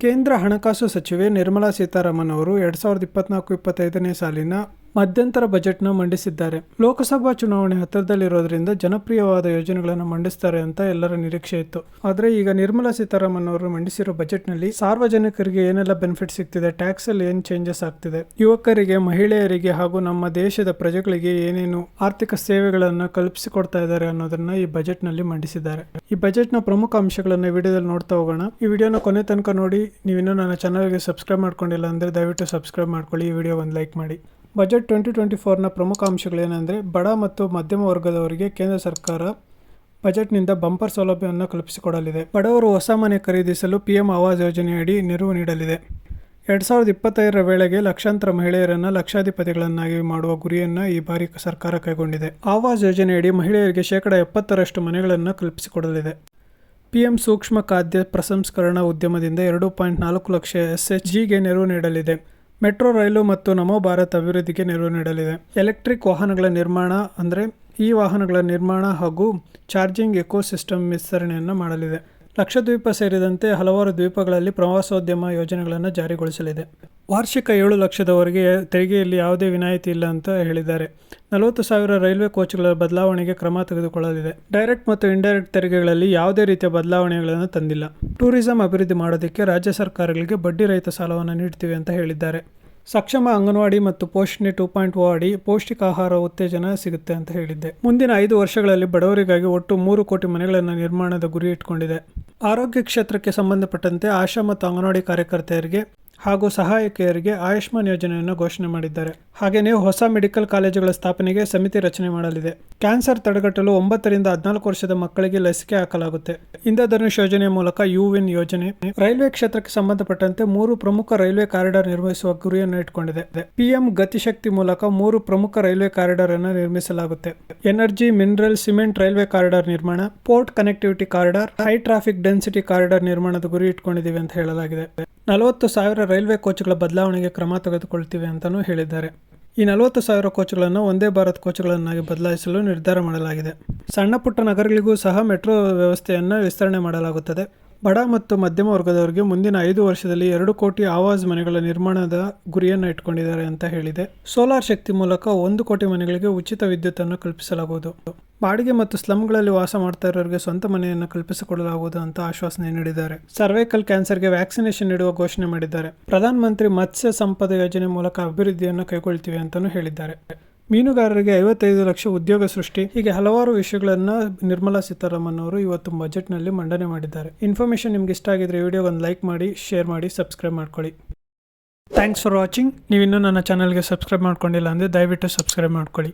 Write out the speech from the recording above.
ಕೇಂದ್ರ ಹಣಕಾಸು ಸಚಿವೆ ನಿರ್ಮಲಾ ಸೀತಾರಾಮನ್ ಅವರು ಎರಡ್ ಸಾವಿರದ ಇಪ್ಪತ್ನಾಲ್ಕು ಇಪ್ಪತ್ತೈದನೇ ಸಾಲಿನ ಮಧ್ಯಂತರ ಬಜೆಟ್ನ ಮಂಡಿಸಿದ್ದಾರೆ. ಲೋಕಸಭಾ ಚುನಾವಣೆ ಹತ್ತಿರದಲ್ಲಿರೋದ್ರಿಂದ ಜನಪ್ರಿಯವಾದ ಯೋಜನೆಗಳನ್ನು ಮಂಡಿಸ್ತಾರೆ ಅಂತ ಎಲ್ಲರ ನಿರೀಕ್ಷೆ ಇತ್ತು. ಆದರೆ ಈಗ ನಿರ್ಮಲಾ ಸೀತಾರಾಮನ್ ಅವರು ಮಂಡಿಸಿರೋ ಬಜೆಟ್ನಲ್ಲಿ ಸಾರ್ವಜನಿಕರಿಗೆ ಏನೆಲ್ಲ ಬೆನಿಫಿಟ್ ಸಿಗ್ತಿದೆ ಟ್ಯಾಕ್ಸ್ ಅಲ್ಲಿ ಏನು ಚೇಂಜಸ್ ಆಗ್ತಿದೆ, ಯುವಕರಿಗೆ, ಮಹಿಳೆಯರಿಗೆ ಹಾಗೂ ನಮ್ಮ ದೇಶದ ಪ್ರಜೆಗಳಿಗೆ ಏನೇನು ಆರ್ಥಿಕ ಸೇವೆಗಳನ್ನು ಕಲ್ಪಿಸಿಕೊಡ್ತಾ ಇದ್ದಾರೆ ಅನ್ನೋದನ್ನ ಈ ಬಜೆಟ್ನಲ್ಲಿ ಮಂಡಿಸಿದ್ದಾರೆ. ಈ ಬಜೆಟ್ನ ಪ್ರಮುಖ ಅಂಶಗಳನ್ನು ವಿಡಿಯೋದಲ್ಲಿ ನೋಡ್ತಾ ಹೋಗೋಣ. ಈ ವಿಡಿಯೋನ ಕೊನೆ ತನಕ ನೋಡಿ, ನೀವಿನ್ನೂ ನನ್ನ ಚಾನಲ್ಗೆ ಸಬ್ಸ್ಕ್ರೈಬ್ ಮಾಡ್ಕೊಂಡಿಲ್ಲ ಅಂದರೆ ದಯವಿಟ್ಟು ಸಬ್ಸ್ಕ್ರೈಬ್ ಮಾಡ್ಕೊಳ್ಳಿ, ಈ ವಿಡಿಯೋ ಒಂದು ಲೈಕ್ ಮಾಡಿ. ಬಜೆಟ್ ಟ್ವೆಂಟಿ ಟ್ವೆಂಟಿ ಫೋರ್ನ ಪ್ರಮುಖ ಅಂಶಗಳೇನೆಂದರೆ ಬಡ ಮತ್ತು ಮಧ್ಯಮ ವರ್ಗದವರಿಗೆ ಕೇಂದ್ರ ಸರ್ಕಾರ ಬಜೆಟ್ನಿಂದ ಬಂಪರ್ ಸೌಲಭ್ಯವನ್ನು ಕಲ್ಪಿಸಿಕೊಡಲಿದೆ. ಬಡವರು ಹೊಸ ಮನೆ ಖರೀದಿಸಲು ಪಿ ಎಂ ಆವಾಸ್ ಯೋಜನೆಯಡಿ ನೆರವು ನೀಡಲಿದೆ. ಎರಡು ಸಾವಿರದ ಇಪ್ಪತ್ತೈದರ ವೇಳೆಗೆ ಲಕ್ಷಾಂತರ ಮಹಿಳೆಯರನ್ನು ಲಕ್ಷಾಧಿಪತಿಗಳನ್ನಾಗಿ ಮಾಡುವ ಗುರಿಯನ್ನು ಈ ಬಾರಿ ಸರ್ಕಾರ ಕೈಗೊಂಡಿದೆ. ಆವಾಸ್ ಯೋಜನೆಯಡಿ ಮಹಿಳೆಯರಿಗೆ ಶೇಕಡ ಎಪ್ಪತ್ತರಷ್ಟು ಮನೆಗಳನ್ನು ಕಲ್ಪಿಸಿಕೊಡಲಿದೆ. ಪಿಎಂ ಸೂಕ್ಷ್ಮ ಖಾದ್ಯ ಪ್ರಸಂಸ್ಕರಣ ಉದ್ಯಮದಿಂದ ಎರಡು ಪಾಯಿಂಟ್ ನಾಲ್ಕು ಲಕ್ಷ ಎಸ್ ಎಚ್ ಜಿಗೆ ನೆರವು ನೀಡಲಿದೆ. ಮೆಟ್ರೋ ರೈಲು ಮತ್ತು ನಮೋ ಭಾರತ್ ಅಭಿವೃದ್ಧಿಗೆ ನೆರವು ನೀಡಲಿದೆ. ಎಲೆಕ್ಟ್ರಿಕ್ ವಾಹನಗಳ ನಿರ್ಮಾಣ ಅಂದರೆ ಈ ವಾಹನಗಳ ನಿರ್ಮಾಣ ಹಾಗೂ ಚಾರ್ಜಿಂಗ್ ಎಕೋಸಿಸ್ಟಮ್ ವಿಸ್ತರಣೆಯನ್ನು ಮಾಡಲಿದೆ. ಲಕ್ಷದ್ವೀಪ ಸೇರಿದಂತೆ ಹಲವಾರು ದ್ವೀಪಗಳಲ್ಲಿ ಪ್ರವಾಸೋದ್ಯಮ ಯೋಜನೆಗಳನ್ನು ಜಾರಿಗೊಳಿಸಲಿದೆ. ವಾರ್ಷಿಕ ಏಳು ಲಕ್ಷದವರೆಗೆ ತೆರಿಗೆಯಲ್ಲಿ ಯಾವುದೇ ವಿನಾಯಿತಿ ಇಲ್ಲ ಅಂತ ಹೇಳಿದ್ದಾರೆ. ನಲವತ್ತು ಸಾವಿರ ರೈಲ್ವೆ ಕೋಚ್ಗಳ ಬದಲಾವಣೆಗೆ ಕ್ರಮ ತೆಗೆದುಕೊಳ್ಳಲಿದೆ. ಡೈರೆಕ್ಟ್ ಮತ್ತು ಇಂಡೈರೆಕ್ಟ್ ತೆರಿಗೆಗಳಲ್ಲಿ ಯಾವುದೇ ರೀತಿಯ ಬದಲಾವಣೆಗಳನ್ನು ತಂದಿಲ್ಲ. ಟೂರಿಸಂ ಅಭಿವೃದ್ಧಿ ಮಾಡೋದಕ್ಕೆ ರಾಜ್ಯ ಸರ್ಕಾರಗಳಿಗೆ ಬಡ್ಡಿ ರಹಿತ ಸಾಲವನ್ನು ನೀಡ್ತೀವಿ ಅಂತ ಹೇಳಿದ್ದಾರೆ. ಸಕ್ಷಮ ಅಂಗನವಾಡಿ ಮತ್ತು ಪೋಷಣೆ ಟೂ ಪಾಯಿಂಟ್ ಓ ಅಡಿ ಪೌಷ್ಟಿಕಾಹಾರ ಉತ್ತೇಜನ ಸಿಗುತ್ತೆ ಅಂತ ಹೇಳಿದ್ದೆ. ಮುಂದಿನ ಐದು ವರ್ಷಗಳಲ್ಲಿ ಬಡವರಿಗಾಗಿ ಒಟ್ಟು ಮೂರು ಕೋಟಿ ಮನೆಗಳನ್ನು ನಿರ್ಮಾಣದ ಗುರಿ ಇಟ್ಕೊಂಡಿದೆ. ಆರೋಗ್ಯ ಕ್ಷೇತ್ರಕ್ಕೆ ಸಂಬಂಧಪಟ್ಟಂತೆ ಆಶಾ ಮತ್ತು ಅಂಗನವಾಡಿ ಕಾರ್ಯಕರ್ತೆಯರಿಗೆ ಹಾಗೂ ಸಹಾಯಕಿಯರಿಗೆ ಆಯುಷ್ಮಾನ್ ಯೋಜನೆಯನ್ನು ಘೋಷಣೆ ಮಾಡಿದ್ದಾರೆ. ಹಾಗೆಯೇ ಹೊಸ ಮೆಡಿಕಲ್ ಕಾಲೇಜುಗಳ ಸ್ಥಾಪನೆಗೆ ಸಮಿತಿ ರಚನೆ ಮಾಡಲಿದೆ. ಕ್ಯಾನ್ಸರ್ ತಡೆಗಟ್ಟಲು ಒಂಬತ್ತರಿಂದ ಹದಿನಾಲ್ಕು ವರ್ಷದ ಮಕ್ಕಳಿಗೆ ಲಸಿಕೆ ಹಾಕಲಾಗುತ್ತೆ. ಇಂದ್ರಧನುಷ್ ಯೋಜನೆಯ ಮೂಲಕ ಯುವಿನ್ ಯೋಜನೆ, ರೈಲ್ವೆ ಕ್ಷೇತ್ರಕ್ಕೆ ಸಂಬಂಧಪಟ್ಟಂತೆ ಮೂರು ಪ್ರಮುಖ ರೈಲ್ವೆ ಕಾರಿಡಾರ್ ನಿರ್ಮಿಸುವ ಗುರಿಯನ್ನು ಇಟ್ಕೊಂಡಿದೆ ಪಿಎಂ ಗತಿಶಕ್ತಿ ಮೂಲಕ ಮೂರು ಪ್ರಮುಖ ರೈಲ್ವೆ ಕಾರಿಡಾರ್ ಅನ್ನು ನಿರ್ಮಿಸಲಾಗುತ್ತೆ. Energy, mineral, cement railway corridor ನಿರ್ಮಾಣ, port connectivity corridor, high traffic density corridor ನಿರ್ಮಾಣದ ಗುರಿ ಇಟ್ಕೊಂಡಿದ್ದೀವಿ ಅಂತ ಹೇಳಲಾಗಿದೆ. ನಲವತ್ತು ಸಾವಿರ ರೈಲ್ವೆ ಕೋಚ್ಗಳ ಬದಲಾವಣೆಗೆ ಕ್ರಮ ತೆಗೆದುಕೊಳ್ತೀವಿ ಅಂತಲೂ ಹೇಳಿದ್ದಾರೆ. ಈ ನಲವತ್ತು ಸಾವಿರ ಕೋಚ್ಗಳನ್ನು ಒಂದೇ ಭಾರತ್ ಕೋಚ್ಗಳನ್ನಾಗಿ ಬದಲಾಯಿಸಲು ನಿರ್ಧಾರ ಮಾಡಲಾಗಿದೆ. ಸಣ್ಣ ಪುಟ್ಟ ನಗರಗಳಿಗೂ ಸಹ ಮೆಟ್ರೋ ವ್ಯವಸ್ಥೆಯನ್ನು ವಿಸ್ತರಣೆ ಮಾಡಲಾಗುತ್ತದೆ. ಬಡ ಮತ್ತು ಮಧ್ಯಮ ವರ್ಗದವರಿಗೆ ಮುಂದಿನ ಐದು ವರ್ಷದಲ್ಲಿ ಎರಡು ಕೋಟಿ ಆವಾಜ್ ಮನೆಗಳ ನಿರ್ಮಾಣದ ಗುರಿಯನ್ನು ಇಟ್ಕೊಂಡಿದ್ದಾರೆ ಅಂತ ಹೇಳಿದೆ. ಸೋಲಾರ್ ಶಕ್ತಿ ಮೂಲಕ ಒಂದು ಕೋಟಿ ಮನೆಗಳಿಗೆ ಉಚಿತ ವಿದ್ಯುತ್ತನ್ನು ಕಲ್ಪಿಸಲಾಗುವುದು. ಬಾಡಿಗೆ ಮತ್ತು ಸ್ಲಮ್ಗಳಲ್ಲಿ ವಾಸ ಮಾಡ್ತಾ ಇರೋರಿಗೆ ಸ್ವಂತ ಮನೆಯನ್ನು ಕಲ್ಪಿಸಿಕೊಡಲಾಗುವುದು ಅಂತ ಆಶ್ವಾಸನೆ ನೀಡಿದ್ದಾರೆ. ಸರ್ವೈಕಲ್ ಕ್ಯಾನ್ಸರ್ಗೆ ವ್ಯಾಕ್ಸಿನೇಷನ್ ನೀಡುವ ಘೋಷಣೆ ಮಾಡಿದ್ದಾರೆ. ಪ್ರಧಾನ ಮಂತ್ರಿ ಮತ್ಸ್ಯ ಸಂಪದ ಯೋಜನೆ ಮೂಲಕ ಅಭಿವೃದ್ಧಿಯನ್ನು ಕೈಗೊಳ್ತೀವಿ ಅಂತಲೂ ಹೇಳಿದ್ದಾರೆ. ಮೀನುಗಾರರಿಗೆ ಐವತ್ತೈದು ಲಕ್ಷ ಉದ್ಯೋಗ ಸೃಷ್ಟಿ, ಹೀಗೆ ಹಲವಾರು ವಿಷಯಗಳನ್ನು ನಿರ್ಮಲಾ ಸೀತಾರಾಮನ್ ಅವರು ಇವತ್ತು ಬಜೆಟ್ನಲ್ಲಿ ಮಂಡನೆ ಮಾಡಿದ್ದಾರೆ. ಇನ್ಫಾರ್ಮೇಷನ್ ನಿಮ್ಗೆ ಇಷ್ಟ ಆಗಿದ್ರೆ ವಿಡಿಯೋ ಒಂದು ಲೈಕ್ ಮಾಡಿ, ಶೇರ್ ಮಾಡಿ, ಸಬ್ಸ್ಕ್ರೈಬ್ ಮಾಡ್ಕೊಳ್ಳಿ. Thanks for watching. ನೀವಿನ್ನೂ ನನ್ನ ಚಾನಲ್ಗೆ ಸಬ್ಸ್ಕ್ರೈಬ್ ಮಾಡ್ಕೊಂಡಿಲ್ಲ ಅಂದರೆ ದಯವಿಟ್ಟು ಸಬ್ಸ್ಕ್ರೈಬ್ ಮಾಡ್ಕೊಳ್ಳಿ.